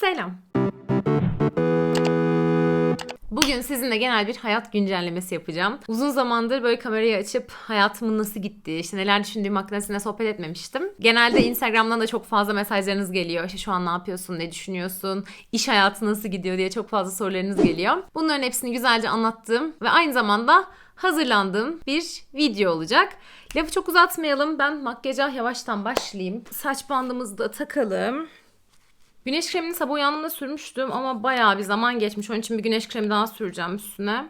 Selam. Bugün sizinle genel bir hayat güncellemesi yapacağım. Uzun zamandır böyle kamerayı açıp hayatımın nasıl gittiği, işte neler düşündüğüm hakkında sizinle sohbet etmemiştim. Genelde Instagram'dan da çok fazla mesajlarınız geliyor. İşte şu an ne yapıyorsun, ne düşünüyorsun, iş hayatı nasıl gidiyor diye çok fazla sorularınız geliyor. Bunların hepsini güzelce anlattığım ve aynı zamanda hazırlandığım bir video olacak. Lafı çok uzatmayalım. Ben makyaja yavaştan başlayayım. Saç bandımızı da takalım. Güneş kremini sabah uyandığımda sürmüştüm ama bayağı bir zaman geçmiş. Onun için bir güneş kremi daha süreceğim üstüne.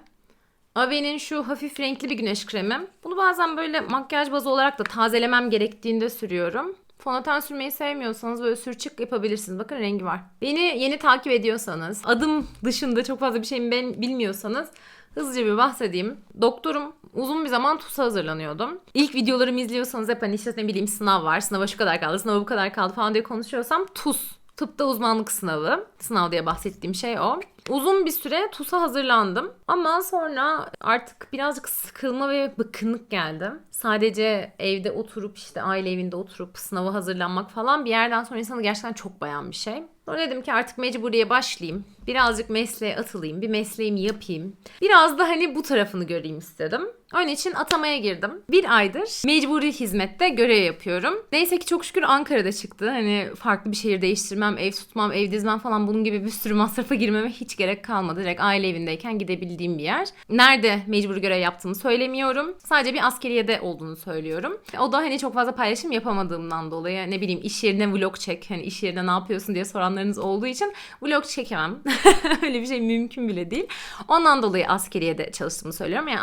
Ave'nin şu hafif renkli bir güneş kremi. Bunu bazen böyle makyaj bazı olarak da tazelemem gerektiğinde sürüyorum. Fondöten sürmeyi sevmiyorsanız böyle sürçük yapabilirsiniz. Bakın rengi var. Beni yeni takip ediyorsanız, adım dışında çok fazla bir şeyimi ben bilmiyorsanız hızlıca bir bahsedeyim. Doktorum uzun bir zaman TUS'a hazırlanıyordum. İlk videolarımı izliyorsanız hep hani işte ne bileyim sınav var, sınava şu kadar kaldı, sınava bu kadar kaldı falan diye konuşuyorsam TUS Tıpta uzmanlık sınavı. Sınav diye bahsettiğim şey o. Uzun bir süre TUS'a hazırlandım. Ama sonra artık birazcık sıkılma ve bıkkınlık geldi. Sadece evde oturup işte aile evinde oturup sınava hazırlanmak falan bir yerden sonra insanı gerçekten çok bayan bir şey. Sonra dedim ki artık mecburiye başlayayım. Birazcık mesleğe atılayım. Bir mesleğimi yapayım. Biraz da hani bu tarafını göreyim istedim. Onun için atamaya girdim. Bir aydır mecburi hizmette görev yapıyorum. Neyse ki çok şükür Ankara'da çıktı. Hani farklı bir şehir değiştirmem, ev tutmam, ev dizmem falan bunun gibi bir sürü masrafa girmeme hiç gerek kalmadı. Direkt aile evindeyken gidebildiğim bir yer. Nerede mecburi görev yaptığımı söylemiyorum. Sadece bir askeriyede olduğunu söylüyorum. O da hani çok fazla paylaşım yapamadığımdan dolayı ne bileyim iş yerine vlog çek. Hani iş yerinde ne yapıyorsun diye soranlarınız olduğu için vlog çekemem. Öyle bir şey mümkün bile değil. Ondan dolayı askeriyede çalıştığımı söylüyorum. Yani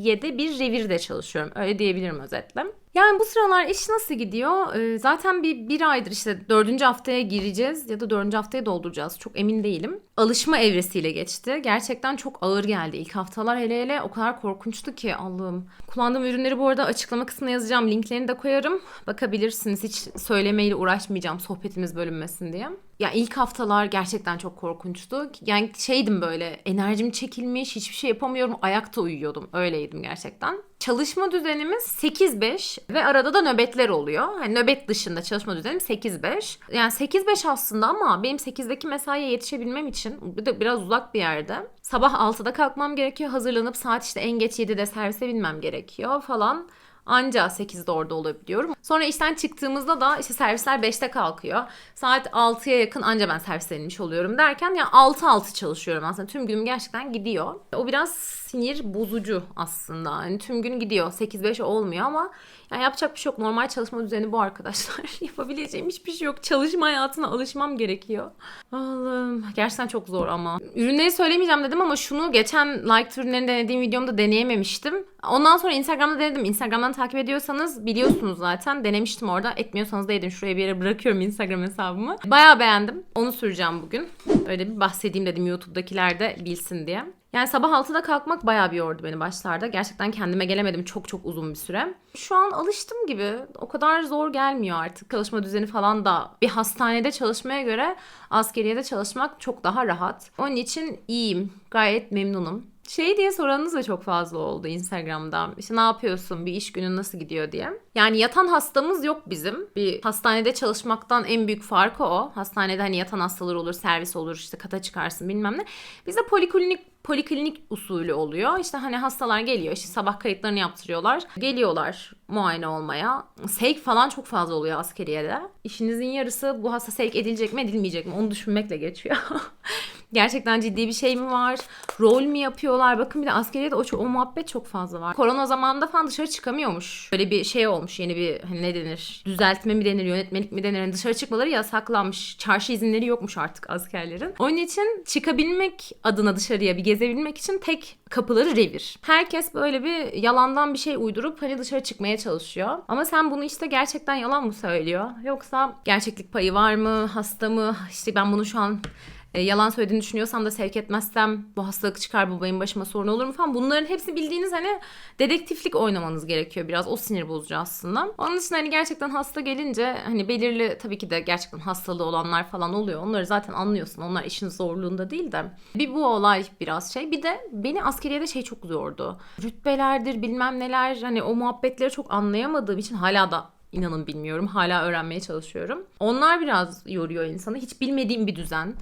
askeriyede bir revirde çalışıyorum. Öyle diyebilirim özetle. Yani bu sıralar iş nasıl gidiyor? Ee, zaten bir, bir aydır işte dördüncü haftaya gireceğiz ya da dördüncü haftaya dolduracağız. Çok emin değilim. Alışma evresiyle geçti. Gerçekten çok ağır geldi. İlk haftalar hele hele o kadar korkunçtu ki Allah'ım. Kullandığım ürünleri bu arada açıklama kısmına yazacağım. Linklerini de koyarım. Bakabilirsiniz. Hiç söylemeyle uğraşmayacağım sohbetimiz bölünmesin diye. Ya ilk haftalar gerçekten çok korkunçtu. Yani şeydim böyle enerjim çekilmiş, hiçbir şey yapamıyorum. Ayakta uyuyordum. Öyleydim gerçekten. Çalışma düzenimiz 8-5 ve arada da nöbetler oluyor. Yani nöbet dışında çalışma düzenim 8-5. Yani 8-5 aslında ama benim 8'deki mesaiye yetişebilmem için bir de biraz uzak bir yerde. Sabah 6'da kalkmam gerekiyor. Hazırlanıp saat işte en geç 7'de servise binmem gerekiyor falan. Anca 8'de orada olabiliyorum. Sonra işten çıktığımızda da işte servisler 5'te kalkıyor. Saat 6'ya yakın anca ben servise inmiş oluyorum derken ya 6-6 çalışıyorum aslında. Tüm günüm gerçekten gidiyor. O biraz sinir bozucu aslında. Hani tüm gün gidiyor. 8-5 olmuyor ama yani yapacak bir şey yok. Normal çalışma düzeni bu arkadaşlar. Yapabileceğim hiçbir şey yok. Çalışma hayatına alışmam gerekiyor. Allah'ım. Gerçekten çok zor ama. Ürünleri söylemeyeceğim dedim ama şunu geçen like ürünlerini denediğim videomda deneyememiştim. Ondan sonra Instagram'da denedim. Instagram'dan takip ediyorsanız biliyorsunuz zaten. Denemiştim orada. Etmiyorsanız da edin. Şuraya bir yere bırakıyorum Instagram hesabımı. Bayağı beğendim. Onu süreceğim bugün. Öyle bir bahsedeyim dedim YouTube'dakiler de bilsin diye. Yani sabah 6'da kalkmak bayağı bir yordu beni başlarda. Gerçekten kendime gelemedim çok çok uzun bir süre. Şu an alıştım gibi. O kadar zor gelmiyor artık. Çalışma düzeni falan da bir hastanede çalışmaya göre askeriyede çalışmak çok daha rahat. Onun için iyiyim. Gayet memnunum. Şey diye soranınız da çok fazla oldu Instagram'da. İşte ne yapıyorsun? Bir iş günün nasıl gidiyor diye. Yani yatan hastamız yok bizim. Bir hastanede çalışmaktan en büyük farkı o. Hastanede hani yatan hastalar olur, servis olur, işte kata çıkarsın bilmem ne. Bizde poliklinik poliklinik usulü oluyor. İşte hani hastalar geliyor işte sabah kayıtlarını yaptırıyorlar. Geliyorlar muayene olmaya. Sevk falan çok fazla oluyor askeriyede. İşinizin yarısı bu hasta sevk edilecek mi edilmeyecek mi onu düşünmekle geçiyor. Gerçekten ciddi bir şey mi var? Rol mü yapıyorlar? Bakın bir de askeriyede o, o muhabbet çok fazla var. Korona zamanında falan dışarı çıkamıyormuş. Böyle bir şey olmuş yeni bir hani ne denir? Düzeltme mi denir? Yönetmelik mi denir? Yani dışarı çıkmaları yasaklanmış. Çarşı izinleri yokmuş artık askerlerin. Onun için çıkabilmek adına dışarıya bir gezebilmek için tek kapıları revir. Herkes böyle bir yalandan bir şey uydurup hani dışarı çıkmaya çalışıyor. Ama sen bunu işte gerçekten yalan mı söylüyor? Yoksa gerçeklik payı var mı? Hasta mı? İşte ben bunu şu an e, yalan söylediğini düşünüyorsam da sevk etmezsem bu hastalık çıkar bu benim başıma sorun olur mu falan. Bunların hepsi bildiğiniz hani dedektiflik oynamanız gerekiyor biraz. O sinir bozucu aslında. Onun için hani gerçekten hasta gelince hani belirli tabii ki de gerçekten hastalığı olanlar falan oluyor. Onları zaten anlıyorsun. Onlar işin zorluğunda değil de. Bir bu olay biraz şey. Bir de beni askeriyede şey çok zordu. Rütbelerdir bilmem neler hani o muhabbetleri çok anlayamadığım için hala da inanın bilmiyorum. Hala öğrenmeye çalışıyorum. Onlar biraz yoruyor insanı. Hiç bilmediğim bir düzen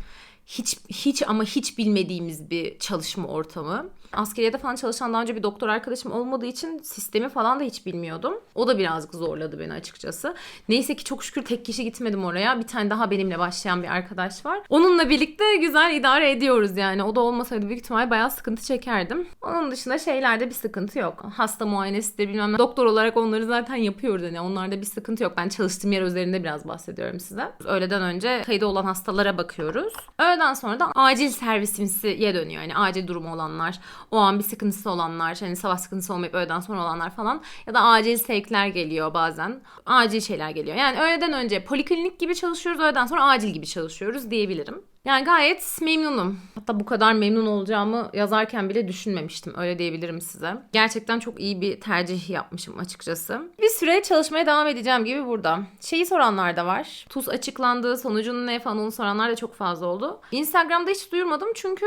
hiç hiç ama hiç bilmediğimiz bir çalışma ortamı. Askeriyede falan çalışan daha önce bir doktor arkadaşım olmadığı için sistemi falan da hiç bilmiyordum. O da birazcık zorladı beni açıkçası. Neyse ki çok şükür tek kişi gitmedim oraya. Bir tane daha benimle başlayan bir arkadaş var. Onunla birlikte güzel idare ediyoruz yani. O da olmasaydı büyük ihtimal bayağı sıkıntı çekerdim. Onun dışında şeylerde bir sıkıntı yok. Hasta muayenesidir bilmem ne. Doktor olarak onları zaten yapıyoruz hani. Onlarda bir sıkıntı yok. Ben çalıştığım yer üzerinde biraz bahsediyorum size. Öğleden önce kayıda olan hastalara bakıyoruz. Öğleden sonra da acil servisimsiye dönüyor. Yani acil durumu olanlar, o an bir sıkıntısı olanlar, hani sabah sıkıntısı olmayıp öğleden sonra olanlar falan ya da acil sevkler geliyor bazen. Acil şeyler geliyor. Yani öğleden önce poliklinik gibi çalışıyoruz, öğleden sonra acil gibi çalışıyoruz diyebilirim. Yani gayet memnunum. Hatta bu kadar memnun olacağımı yazarken bile düşünmemiştim. Öyle diyebilirim size. Gerçekten çok iyi bir tercih yapmışım açıkçası. Bir süre çalışmaya devam edeceğim gibi burada. Şeyi soranlar da var. TUS açıklandı, sonucunun ne falan onu soranlar da çok fazla oldu. Instagram'da hiç duyurmadım çünkü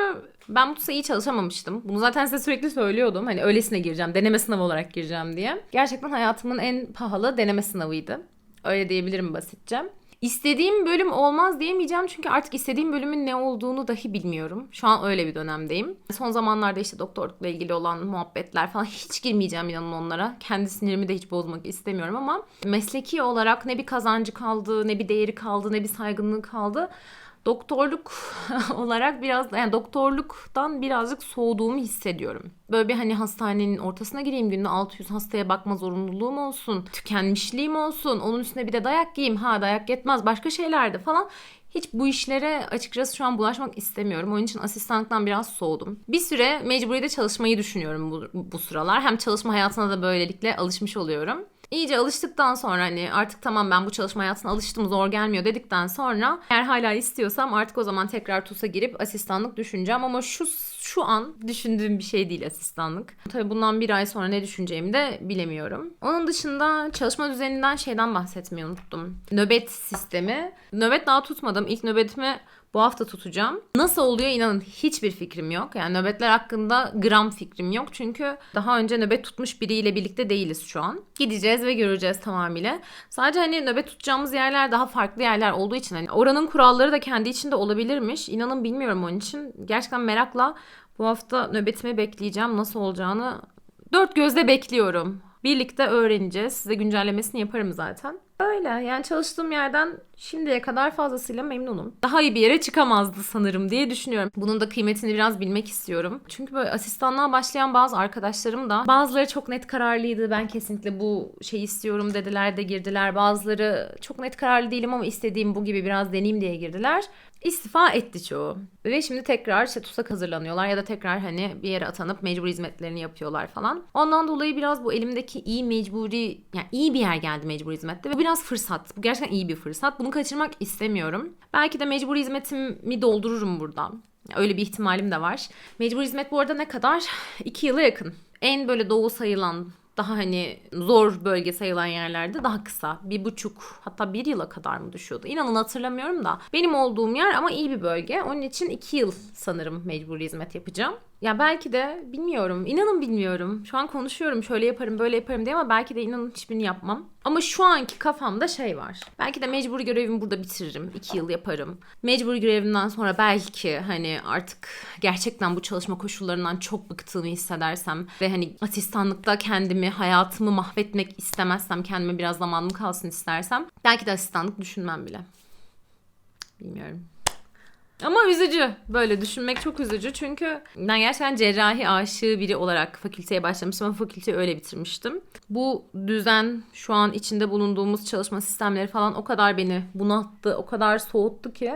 ben bu TUS'a iyi çalışamamıştım. Bunu zaten size sürekli söylüyordum. Hani öylesine gireceğim, deneme sınavı olarak gireceğim diye. Gerçekten hayatımın en pahalı deneme sınavıydı. Öyle diyebilirim basitçe. İstediğim bölüm olmaz diyemeyeceğim çünkü artık istediğim bölümün ne olduğunu dahi bilmiyorum. Şu an öyle bir dönemdeyim. Son zamanlarda işte doktorlukla ilgili olan muhabbetler falan hiç girmeyeceğim inanın onlara. Kendi sinirimi de hiç bozmak istemiyorum ama mesleki olarak ne bir kazancı kaldı, ne bir değeri kaldı, ne bir saygınlığı kaldı doktorluk olarak biraz yani doktorluktan birazcık soğuduğumu hissediyorum. Böyle bir hani hastanenin ortasına gireyim günde 600 hastaya bakma zorunluluğum olsun, tükenmişliğim olsun, onun üstüne bir de dayak yiyeyim. Ha dayak yetmez başka şeylerde falan. Hiç bu işlere açıkçası şu an bulaşmak istemiyorum. Onun için asistanlıktan biraz soğudum. Bir süre mecburiyede çalışmayı düşünüyorum bu, bu sıralar. Hem çalışma hayatına da böylelikle alışmış oluyorum. İyice alıştıktan sonra hani artık tamam ben bu çalışma hayatına alıştım zor gelmiyor dedikten sonra eğer hala istiyorsam artık o zaman tekrar TUS'a girip asistanlık düşüneceğim ama şu şu an düşündüğüm bir şey değil asistanlık. Tabii bundan bir ay sonra ne düşüneceğimi de bilemiyorum. Onun dışında çalışma düzeninden şeyden bahsetmeyi unuttum. Nöbet sistemi. Nöbet daha tutmadım. İlk nöbetimi bu hafta tutacağım. Nasıl oluyor inanın hiçbir fikrim yok. Yani nöbetler hakkında gram fikrim yok. Çünkü daha önce nöbet tutmuş biriyle birlikte değiliz şu an. Gideceğiz ve göreceğiz tamamıyla. Sadece hani nöbet tutacağımız yerler daha farklı yerler olduğu için hani oranın kuralları da kendi içinde olabilirmiş. İnanın bilmiyorum onun için. Gerçekten merakla bu hafta nöbetimi bekleyeceğim. Nasıl olacağını dört gözle bekliyorum. Birlikte öğreneceğiz. Size güncellemesini yaparım zaten. Öyle yani çalıştığım yerden şimdiye kadar fazlasıyla memnunum. Daha iyi bir yere çıkamazdı sanırım diye düşünüyorum. Bunun da kıymetini biraz bilmek istiyorum. Çünkü böyle asistanlığa başlayan bazı arkadaşlarım da bazıları çok net kararlıydı. Ben kesinlikle bu şeyi istiyorum dediler de girdiler. Bazıları çok net kararlı değilim ama istediğim bu gibi biraz deneyim diye girdiler. İstifa etti çoğu. Ve şimdi tekrar işte TUS'a hazırlanıyorlar ya da tekrar hani bir yere atanıp mecbur hizmetlerini yapıyorlar falan. Ondan dolayı biraz bu elimdeki iyi mecburi yani iyi bir yer geldi mecbur hizmette ve bu biraz fırsat. Bu gerçekten iyi bir fırsat. Bunu kaçırmak istemiyorum. Belki de mecbur hizmetimi doldururum buradan. Öyle bir ihtimalim de var. Mecbur hizmet bu arada ne kadar? 2 yıla yakın. En böyle doğu sayılan daha hani zor bölge sayılan yerlerde daha kısa. Bir buçuk hatta bir yıla kadar mı düşüyordu? İnanın hatırlamıyorum da. Benim olduğum yer ama iyi bir bölge. Onun için iki yıl sanırım mecburi hizmet yapacağım. Ya belki de bilmiyorum. İnanın bilmiyorum. Şu an konuşuyorum şöyle yaparım böyle yaparım diye ama belki de inanın hiçbirini yapmam. Ama şu anki kafamda şey var. Belki de mecburi görevimi burada bitiririm. iki yıl yaparım. Mecburi görevimden sonra belki hani artık gerçekten bu çalışma koşullarından çok bıktığımı hissedersem ve hani asistanlıkta kendimi, hayatımı mahvetmek istemezsem, kendime biraz zamanım kalsın istersem belki de asistanlık düşünmem bile. Bilmiyorum. Ama üzücü. Böyle düşünmek çok üzücü. Çünkü ben gerçekten cerrahi aşığı biri olarak fakülteye başlamıştım ama fakülteyi öyle bitirmiştim. Bu düzen şu an içinde bulunduğumuz çalışma sistemleri falan o kadar beni bunalttı, o kadar soğuttu ki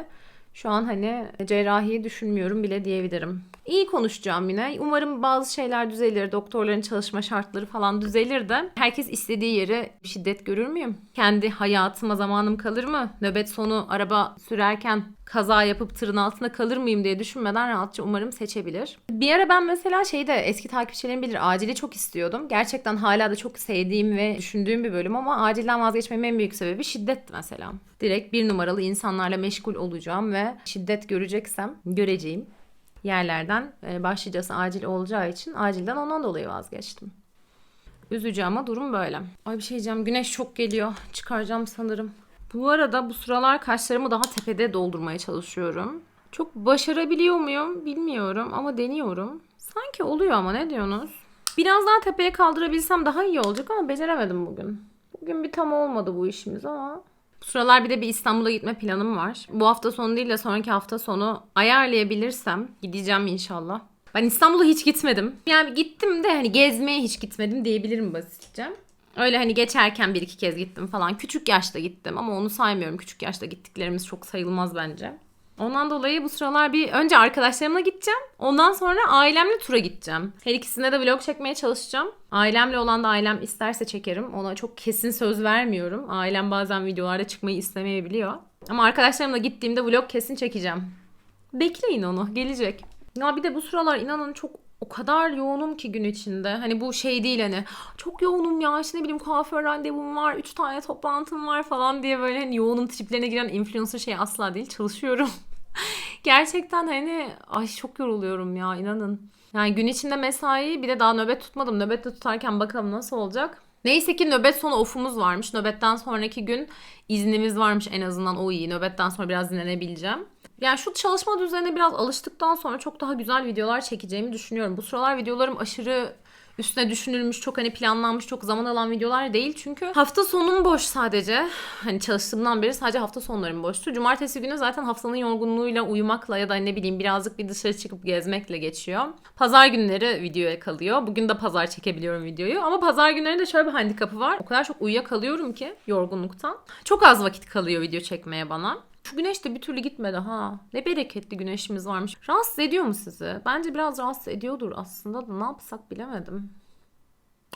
şu an hani cerrahiyi düşünmüyorum bile diyebilirim. İyi konuşacağım yine. Umarım bazı şeyler düzelir. Doktorların çalışma şartları falan düzelir de herkes istediği yere şiddet görür müyüm? Kendi hayatıma zamanım kalır mı? Nöbet sonu araba sürerken kaza yapıp tırın altında kalır mıyım diye düşünmeden rahatça umarım seçebilir. Bir ara ben mesela şeyde eski takipçilerim bilir acili çok istiyordum. Gerçekten hala da çok sevdiğim ve düşündüğüm bir bölüm ama acilden vazgeçmemin en büyük sebebi şiddetti mesela. Direkt bir numaralı insanlarla meşgul olacağım ve şiddet göreceksem göreceğim yerlerden e, başlıcası acil olacağı için acilden ondan dolayı vazgeçtim. Üzücü ama durum böyle. Ay bir şey diyeceğim. Güneş çok geliyor. Çıkaracağım sanırım. Bu arada bu sıralar kaşlarımı daha tepede doldurmaya çalışıyorum. Çok başarabiliyor muyum bilmiyorum ama deniyorum. Sanki oluyor ama ne diyorsunuz? Biraz daha tepeye kaldırabilsem daha iyi olacak ama beceremedim bugün. Bugün bir tam olmadı bu işimiz ama. Sıralar bir de bir İstanbul'a gitme planım var. Bu hafta sonu değil de sonraki hafta sonu ayarlayabilirsem gideceğim inşallah. Ben İstanbul'a hiç gitmedim. Yani gittim de hani gezmeye hiç gitmedim diyebilirim basitçe. Öyle hani geçerken bir iki kez gittim falan. Küçük yaşta gittim ama onu saymıyorum. Küçük yaşta gittiklerimiz çok sayılmaz bence. Ondan dolayı bu sıralar bir önce arkadaşlarımla gideceğim. Ondan sonra ailemle tura gideceğim. Her ikisinde de vlog çekmeye çalışacağım. Ailemle olan da ailem isterse çekerim. Ona çok kesin söz vermiyorum. Ailem bazen videolarda çıkmayı istemeyebiliyor. Ama arkadaşlarımla gittiğimde vlog kesin çekeceğim. Bekleyin onu. Gelecek. Ya bir de bu sıralar inanın çok o kadar yoğunum ki gün içinde. Hani bu şey değil hani çok yoğunum ya işte ne bileyim kuaför randevum var, 3 tane toplantım var falan diye böyle hani yoğunum triplerine giren influencer şey asla değil. Çalışıyorum. Gerçekten hani ay çok yoruluyorum ya inanın. Yani gün içinde mesai bir de daha nöbet tutmadım. Nöbette tutarken bakalım nasıl olacak. Neyse ki nöbet sonu ofumuz varmış. Nöbetten sonraki gün iznimiz varmış en azından o iyi. Nöbetten sonra biraz dinlenebileceğim. Yani şu çalışma düzenine biraz alıştıktan sonra çok daha güzel videolar çekeceğimi düşünüyorum. Bu sıralar videolarım aşırı üstüne düşünülmüş, çok hani planlanmış, çok zaman alan videolar değil. Çünkü hafta sonum boş sadece. Hani çalıştığımdan beri sadece hafta sonlarım boştu. Cumartesi günü zaten haftanın yorgunluğuyla uyumakla ya da ne bileyim birazcık bir dışarı çıkıp gezmekle geçiyor. Pazar günleri videoya kalıyor. Bugün de pazar çekebiliyorum videoyu. Ama pazar günleri de şöyle bir handikapı var. O kadar çok uyuyakalıyorum ki yorgunluktan. Çok az vakit kalıyor video çekmeye bana. Şu güneş de bir türlü gitmedi ha. Ne bereketli güneşimiz varmış. Rahatsız ediyor mu sizi? Bence biraz rahatsız ediyordur aslında da ne yapsak bilemedim.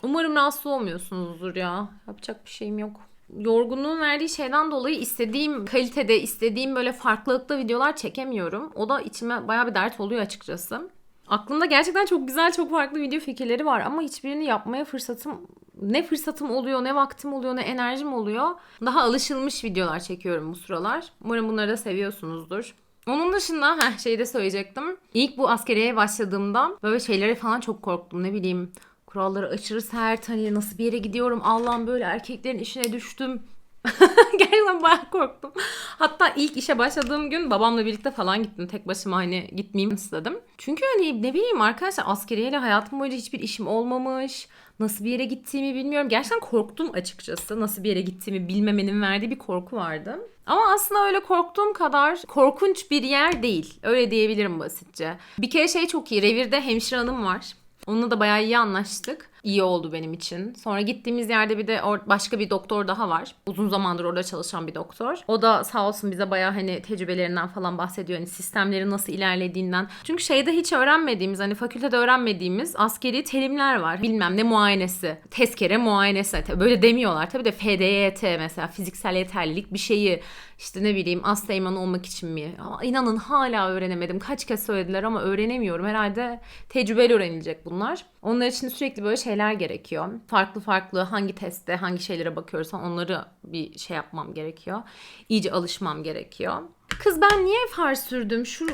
Umarım rahatsız olmuyorsunuzdur ya. Yapacak bir şeyim yok. Yorgunluğun verdiği şeyden dolayı istediğim kalitede, istediğim böyle farklılıkta videolar çekemiyorum. O da içime baya bir dert oluyor açıkçası. Aklımda gerçekten çok güzel, çok farklı video fikirleri var ama hiçbirini yapmaya fırsatım ne fırsatım oluyor, ne vaktim oluyor, ne enerjim oluyor. Daha alışılmış videolar çekiyorum bu sıralar. Umarım bunları da seviyorsunuzdur. Onun dışında heh, şey de söyleyecektim. İlk bu askeriye başladığımda böyle şeylere falan çok korktum. Ne bileyim kuralları aşırı sert hani nasıl bir yere gidiyorum Allah'ım böyle erkeklerin işine düştüm. Gerçekten bayağı korktum. Hatta ilk işe başladığım gün babamla birlikte falan gittim. Tek başıma hani gitmeyeyim istedim. Çünkü hani ne bileyim arkadaşlar askeriyeyle hayatım boyunca hiçbir işim olmamış. Nasıl bir yere gittiğimi bilmiyorum. Gerçekten korktum açıkçası. Nasıl bir yere gittiğimi bilmemenin verdiği bir korku vardı. Ama aslında öyle korktuğum kadar korkunç bir yer değil. Öyle diyebilirim basitçe. Bir kere şey çok iyi. Revirde hemşire hanım var. Onunla da bayağı iyi anlaştık. İyi oldu benim için. Sonra gittiğimiz yerde bir de başka bir doktor daha var. Uzun zamandır orada çalışan bir doktor. O da sağ olsun bize bayağı hani tecrübelerinden falan bahsediyor. Hani sistemlerin nasıl ilerlediğinden. Çünkü şeyde hiç öğrenmediğimiz hani fakültede öğrenmediğimiz askeri terimler var. Bilmem ne muayenesi. Tezkere muayenesi. Böyle demiyorlar. Tabii de FDYT mesela fiziksel yeterlilik bir şeyi işte ne bileyim Asteğmen olmak için mi? Ama inanın hala öğrenemedim. Kaç kez söylediler ama öğrenemiyorum. Herhalde tecrübeyle öğrenilecek bunlar. Onlar için sürekli böyle şeyler gerekiyor. Farklı farklı hangi testte hangi şeylere bakıyorsam onları bir şey yapmam gerekiyor. İyice alışmam gerekiyor. Kız ben niye far sürdüm? Şu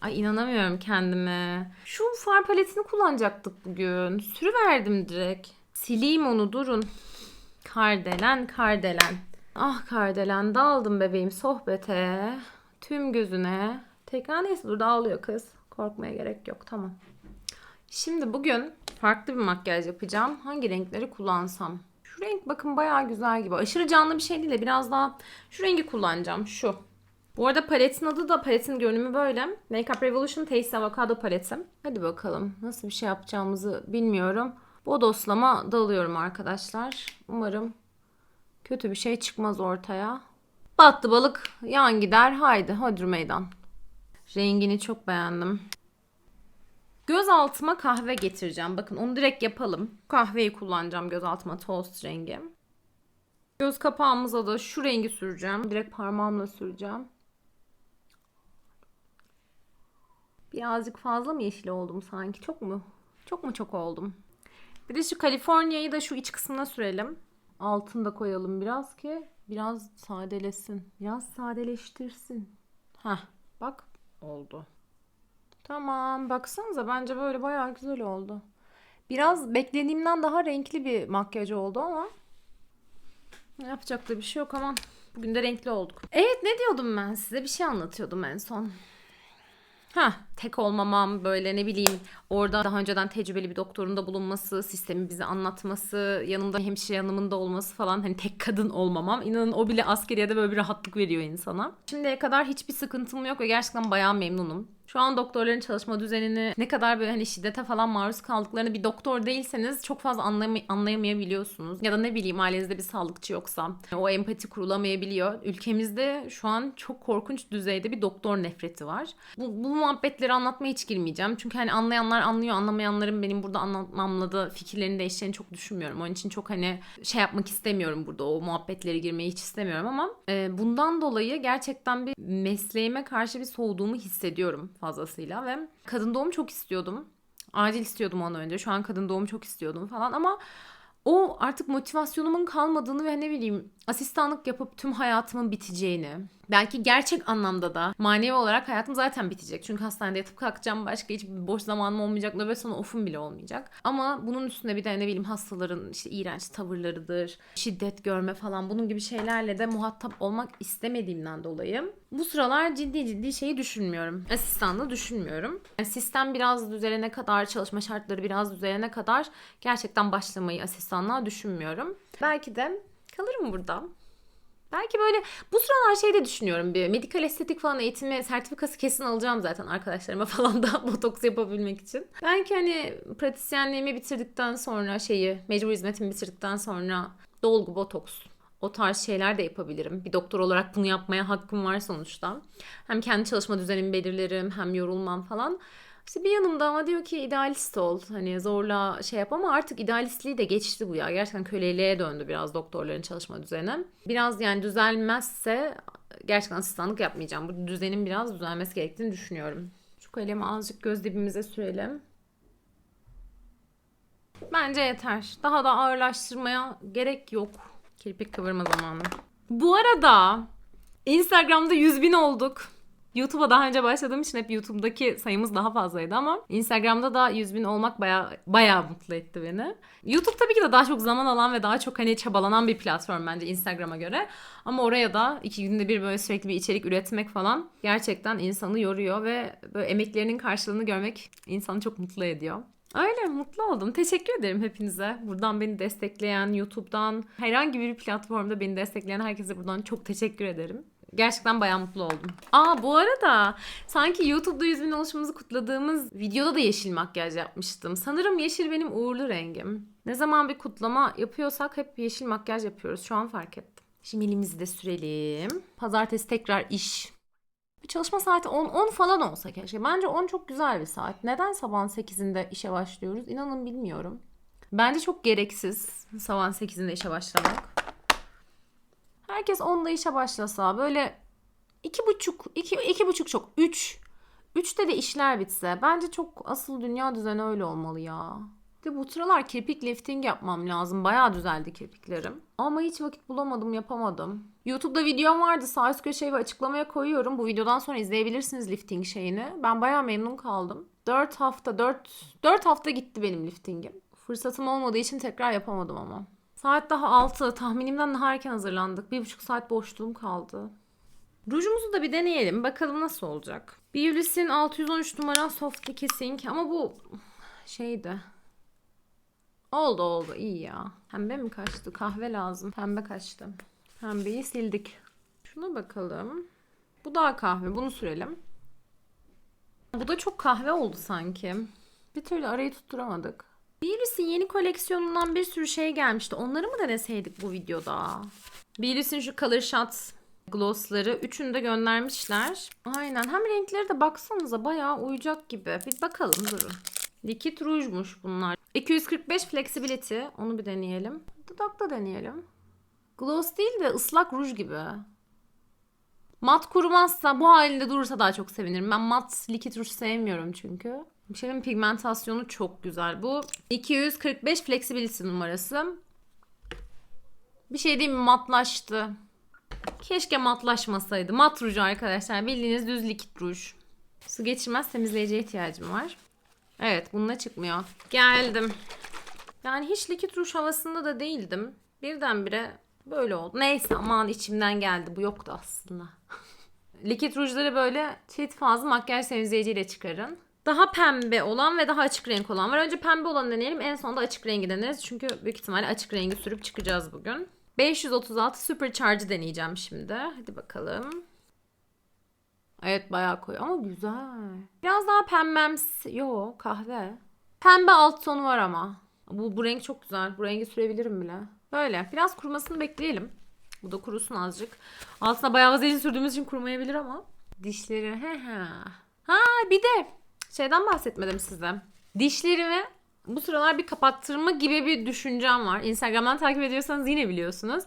Ay inanamıyorum kendime. Şu far paletini kullanacaktık bugün. Sürüverdim direkt. Sileyim onu durun. Kardelen kardelen. Ah kardelen daldım bebeğim sohbete. Tüm gözüne. Tekrar neyse dur dağılıyor kız. Korkmaya gerek yok tamam. Şimdi bugün farklı bir makyaj yapacağım. Hangi renkleri kullansam? Şu renk bakın bayağı güzel gibi. Aşırı canlı bir şey değil de biraz daha şu rengi kullanacağım. Şu. Bu arada paletin adı da paletin görünümü böyle. Makeup Revolution Taste Avocado paletim. Hadi bakalım nasıl bir şey yapacağımızı bilmiyorum. Bodoslama dalıyorum arkadaşlar. Umarım kötü bir şey çıkmaz ortaya. Battı balık yan gider. Haydi hadi meydan. Rengini çok beğendim. Göz altıma kahve getireceğim. Bakın onu direkt yapalım. Kahveyi kullanacağım göz altıma toast rengi. Göz kapağımıza da şu rengi süreceğim. Direkt parmağımla süreceğim. Birazcık fazla mı yeşil oldum sanki? Çok mu? Çok mu çok oldum? Bir de şu Kaliforniya'yı da şu iç kısmına sürelim. Altını da koyalım biraz ki biraz sadelesin. Biraz sadeleştirsin. Heh bak oldu. Tamam baksanıza bence böyle bayağı güzel oldu. Biraz beklediğimden daha renkli bir makyaj oldu ama yapacak da bir şey yok ama bugün de renkli olduk. Evet ne diyordum ben size bir şey anlatıyordum en son. Ha, tek olmamam böyle ne bileyim orada daha önceden tecrübeli bir doktorun da bulunması, sistemi bize anlatması, yanımda hemşire yanımında olması falan hani tek kadın olmamam. İnanın o bile askeriyede böyle bir rahatlık veriyor insana. Şimdiye kadar hiçbir sıkıntım yok ve gerçekten bayağı memnunum. Şu an doktorların çalışma düzenini ne kadar böyle hani şiddete falan maruz kaldıklarını bir doktor değilseniz çok fazla anlayam- anlayamayabiliyorsunuz. Ya da ne bileyim ailenizde bir sağlıkçı yoksa o empati kurulamayabiliyor. Ülkemizde şu an çok korkunç düzeyde bir doktor nefreti var. Bu, bu muhabbetleri anlatmaya hiç girmeyeceğim. Çünkü hani anlayanlar anlıyor, anlamayanların benim burada anlatmamla da fikirlerini değişeceğini çok düşünmüyorum. Onun için çok hani şey yapmak istemiyorum burada. O muhabbetlere girmeyi hiç istemiyorum ama e, bundan dolayı gerçekten bir mesleğime karşı bir soğuduğumu hissediyorum fazlasıyla ve kadın doğum çok istiyordum. Acil istiyordum ondan önce. Şu an kadın doğum çok istiyordum falan ama o artık motivasyonumun kalmadığını ve ne bileyim asistanlık yapıp tüm hayatımın biteceğini, belki gerçek anlamda da manevi olarak hayatım zaten bitecek. Çünkü hastanede yatıp kalkacağım başka hiçbir boş zamanım olmayacak. Nöbet sonu ofum bile olmayacak. Ama bunun üstüne bir de ne bileyim hastaların işte iğrenç tavırlarıdır, şiddet görme falan bunun gibi şeylerle de muhatap olmak istemediğimden dolayı bu sıralar ciddi ciddi şeyi düşünmüyorum. Asistanlığı düşünmüyorum. Yani sistem biraz düzelene kadar, çalışma şartları biraz düzelene kadar gerçekten başlamayı asistanlığa düşünmüyorum. Belki de kalırım burada. Belki böyle bu sıralar şey de düşünüyorum bir medikal estetik falan eğitimi sertifikası kesin alacağım zaten arkadaşlarıma falan da botoks yapabilmek için. Belki hani pratisyenliğimi bitirdikten sonra şeyi mecbur hizmetimi bitirdikten sonra dolgu botoks o tarz şeyler de yapabilirim. Bir doktor olarak bunu yapmaya hakkım var sonuçta. Hem kendi çalışma düzenimi belirlerim hem yorulmam falan. İşte bir yanımda ama diyor ki idealist ol. Hani zorla şey yap ama artık idealistliği de geçti bu ya. Gerçekten köleliğe döndü biraz doktorların çalışma düzeni. Biraz yani düzelmezse gerçekten asistanlık yapmayacağım. Bu düzenin biraz düzelmesi gerektiğini düşünüyorum. Şu kalemi azıcık göz dibimize sürelim. Bence yeter. Daha da ağırlaştırmaya gerek yok. Kirpik kıvırma zamanı. Bu arada Instagram'da 100 bin olduk. YouTube'a daha önce başladığım için hep YouTube'daki sayımız daha fazlaydı ama Instagram'da da 100 bin olmak baya baya mutlu etti beni. YouTube tabii ki de daha çok zaman alan ve daha çok hani çabalanan bir platform bence Instagram'a göre. Ama oraya da iki günde bir böyle sürekli bir içerik üretmek falan gerçekten insanı yoruyor ve böyle emeklerinin karşılığını görmek insanı çok mutlu ediyor. Öyle mutlu oldum. Teşekkür ederim hepinize. Buradan beni destekleyen, YouTube'dan, herhangi bir platformda beni destekleyen herkese buradan çok teşekkür ederim. Gerçekten bayağı mutlu oldum. Aa bu arada sanki YouTube'da 100 bin oluşumuzu kutladığımız videoda da yeşil makyaj yapmıştım. Sanırım yeşil benim uğurlu rengim. Ne zaman bir kutlama yapıyorsak hep yeşil makyaj yapıyoruz. Şu an fark ettim. Şimdi elimizi de sürelim. Pazartesi tekrar iş. Bir çalışma saati 10, 10 falan olsa keşke. Bence 10 çok güzel bir saat. Neden sabahın 8'inde işe başlıyoruz? İnanın bilmiyorum. Bence çok gereksiz sabahın 8'inde işe başlamak. Herkes 10'da işe başlasa böyle iki buçuk, iki, iki buçuk çok, üç. Üçte de işler bitse. Bence çok asıl dünya düzeni öyle olmalı ya. De bu sıralar kirpik lifting yapmam lazım. Bayağı düzeldi kirpiklerim. Ama hiç vakit bulamadım, yapamadım. YouTube'da videom vardı. Sağ üst köşeye ve açıklamaya koyuyorum. Bu videodan sonra izleyebilirsiniz lifting şeyini. Ben bayağı memnun kaldım. 4 hafta, 4, 4 hafta gitti benim liftingim. Fırsatım olmadığı için tekrar yapamadım ama. Saat daha 6. Tahminimden daha erken hazırlandık. Bir buçuk saat boşluğum kaldı. Rujumuzu da bir deneyelim. Bakalım nasıl olacak. Beulis'in 613 numara Soft Kissing. Ama bu şeydi. Oldu oldu iyi ya. Pembe mi kaçtı? Kahve lazım. Pembe kaçtı. Pembeyi sildik. Şuna bakalım. Bu daha kahve. Bunu sürelim. Bu da çok kahve oldu sanki. Bir türlü arayı tutturamadık. Beulis'in yeni koleksiyonundan bir sürü şey gelmişti. Onları mı deneseydik bu videoda? Beulis'in şu Color Shot glossları. Üçünü de göndermişler. Aynen. Hem renkleri de baksanıza bayağı uyacak gibi. Bir bakalım durun. Likit rujmuş bunlar. 245 flexibility. Onu bir deneyelim. Dudakta deneyelim. Gloss değil de ıslak ruj gibi. Mat kurumazsa bu halinde durursa daha çok sevinirim. Ben mat likit ruj sevmiyorum çünkü. Bir şeyin pigmentasyonu çok güzel. Bu 245 flexibility numarası. Bir şey diyeyim mi matlaştı. Keşke matlaşmasaydı. Mat ruju arkadaşlar. Bildiğiniz düz likit ruj. Su geçirmez temizleyiciye ihtiyacım var. Evet bununla çıkmıyor. Geldim. Yani hiç likit ruj havasında da değildim. Birdenbire böyle oldu. Neyse aman içimden geldi. Bu yoktu aslında. likit rujları böyle çift fazla makyaj temizleyiciyle çıkarın. Daha pembe olan ve daha açık renk olan var. Önce pembe olanı deneyelim. En sonunda açık rengi deneriz. Çünkü büyük ihtimalle açık rengi sürüp çıkacağız bugün. 536 Supercharge'ı deneyeceğim şimdi. Hadi bakalım. Evet bayağı koyu ama güzel. Biraz daha pembemsi. Yo kahve. Pembe alt tonu var ama. Bu, bu renk çok güzel. Bu rengi sürebilirim bile. Böyle. Biraz kurumasını bekleyelim. Bu da kurusun azıcık. Altına bayağı vazelin sürdüğümüz için kurumayabilir ama. Dişleri. He he. Ha bir de şeyden bahsetmedim size. Dişlerimi bu sıralar bir kapattırma gibi bir düşüncem var. Instagram'dan takip ediyorsanız yine biliyorsunuz.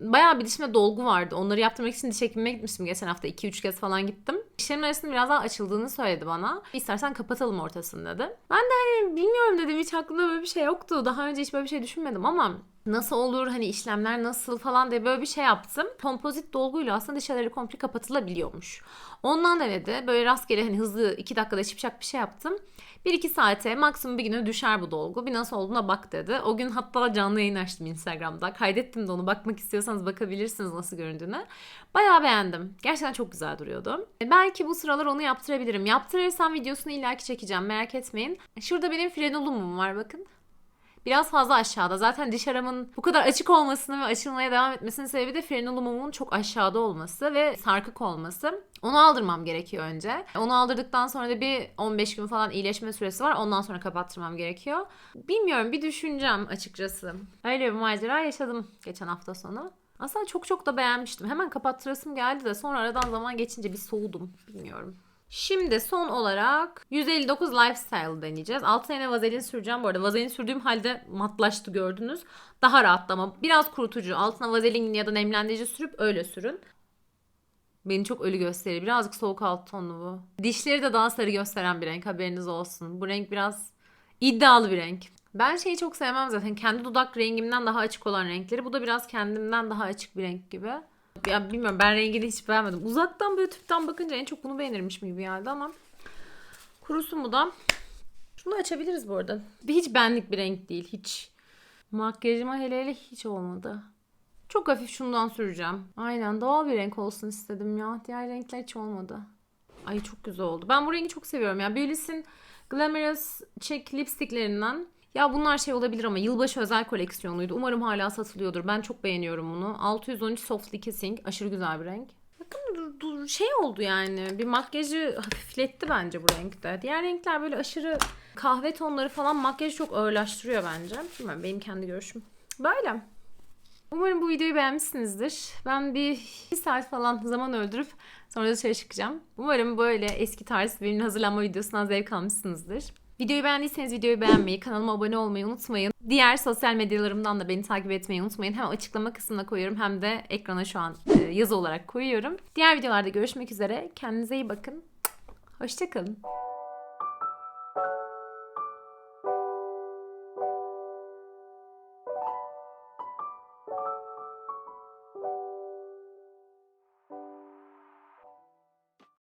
Bayağı bir dişime dolgu vardı. Onları yaptırmak için diş hekimime gitmiştim geçen hafta. 2-3 kez falan gittim. Dişlerimin arasının biraz daha açıldığını söyledi bana. İstersen kapatalım ortasını dedi. Ben de hani bilmiyorum dedim hiç aklımda böyle bir şey yoktu. Daha önce hiç böyle bir şey düşünmedim ama nasıl olur hani işlemler nasıl falan diye böyle bir şey yaptım. Kompozit dolguyla aslında dişleri komple kapatılabiliyormuş. Ondan denedi. Böyle rastgele hani hızlı 2 dakikada şipşak bir şey yaptım. 1-2 saate maksimum bir güne düşer bu dolgu. Bir nasıl olduğuna bak dedi. O gün hatta canlı yayın açtım Instagram'da. Kaydettim de onu bakmak istiyorsanız bakabilirsiniz nasıl göründüğüne. Bayağı beğendim. Gerçekten çok güzel duruyordu. E, belki bu sıralar onu yaptırabilirim. Yaptırırsam videosunu illaki çekeceğim merak etmeyin. Şurada benim frenolumum var bakın. Biraz fazla aşağıda. Zaten diş aramın bu kadar açık olmasını ve açılmaya devam etmesinin sebebi de frenolumumun çok aşağıda olması ve sarkık olması. Onu aldırmam gerekiyor önce. Onu aldırdıktan sonra da bir 15 gün falan iyileşme süresi var. Ondan sonra kapattırmam gerekiyor. Bilmiyorum bir düşüneceğim açıkçası. Öyle bir macera yaşadım geçen hafta sonu. Aslında çok çok da beğenmiştim. Hemen kapattırasım geldi de sonra aradan zaman geçince bir soğudum. Bilmiyorum. Şimdi son olarak 159 Lifestyle deneyeceğiz. Altına yine vazelin süreceğim. Bu arada vazelin sürdüğüm halde matlaştı gördünüz. Daha rahat ama biraz kurutucu. Altına vazelin ya da nemlendirici sürüp öyle sürün. Beni çok ölü gösterir. Birazcık soğuk alt tonlu bu. Dişleri de daha sarı gösteren bir renk haberiniz olsun. Bu renk biraz iddialı bir renk. Ben şeyi çok sevmem zaten. Kendi dudak rengimden daha açık olan renkleri. Bu da biraz kendimden daha açık bir renk gibi. Ya bilmiyorum ben rengini hiç beğenmedim. Uzaktan böyle tüpten bakınca en çok bunu beğenirmişim gibi geldi ama kurusun bu da. Şunu açabiliriz bu arada. Hiç benlik bir renk değil. Hiç. Makyajıma hele hele hiç olmadı. Çok hafif şundan süreceğim. Aynen doğal bir renk olsun istedim ya. Diğer renkler hiç olmadı. Ay çok güzel oldu. Ben bu rengi çok seviyorum ya. Beulis'in Glamorous Cheek lipsticklerinden ya bunlar şey olabilir ama yılbaşı özel koleksiyonuydu. Umarım hala satılıyordur. Ben çok beğeniyorum bunu. 613 Softly Kissing. Aşırı güzel bir renk. Bakın şey oldu yani. Bir makyajı hafifletti bence bu renkte. Diğer renkler böyle aşırı kahve tonları falan makyajı çok ağırlaştırıyor bence. Bilmiyorum benim kendi görüşüm. Böyle. Umarım bu videoyu beğenmişsinizdir. Ben bir, bir saat falan zaman öldürüp sonra dışarı çıkacağım. Umarım böyle eski tarz benim hazırlanma videosundan zevk almışsınızdır. Videoyu beğendiyseniz videoyu beğenmeyi, kanalıma abone olmayı unutmayın. Diğer sosyal medyalarımdan da beni takip etmeyi unutmayın. Hem açıklama kısmına koyuyorum hem de ekrana şu an e, yazı olarak koyuyorum. Diğer videolarda görüşmek üzere. Kendinize iyi bakın. Hoşçakalın.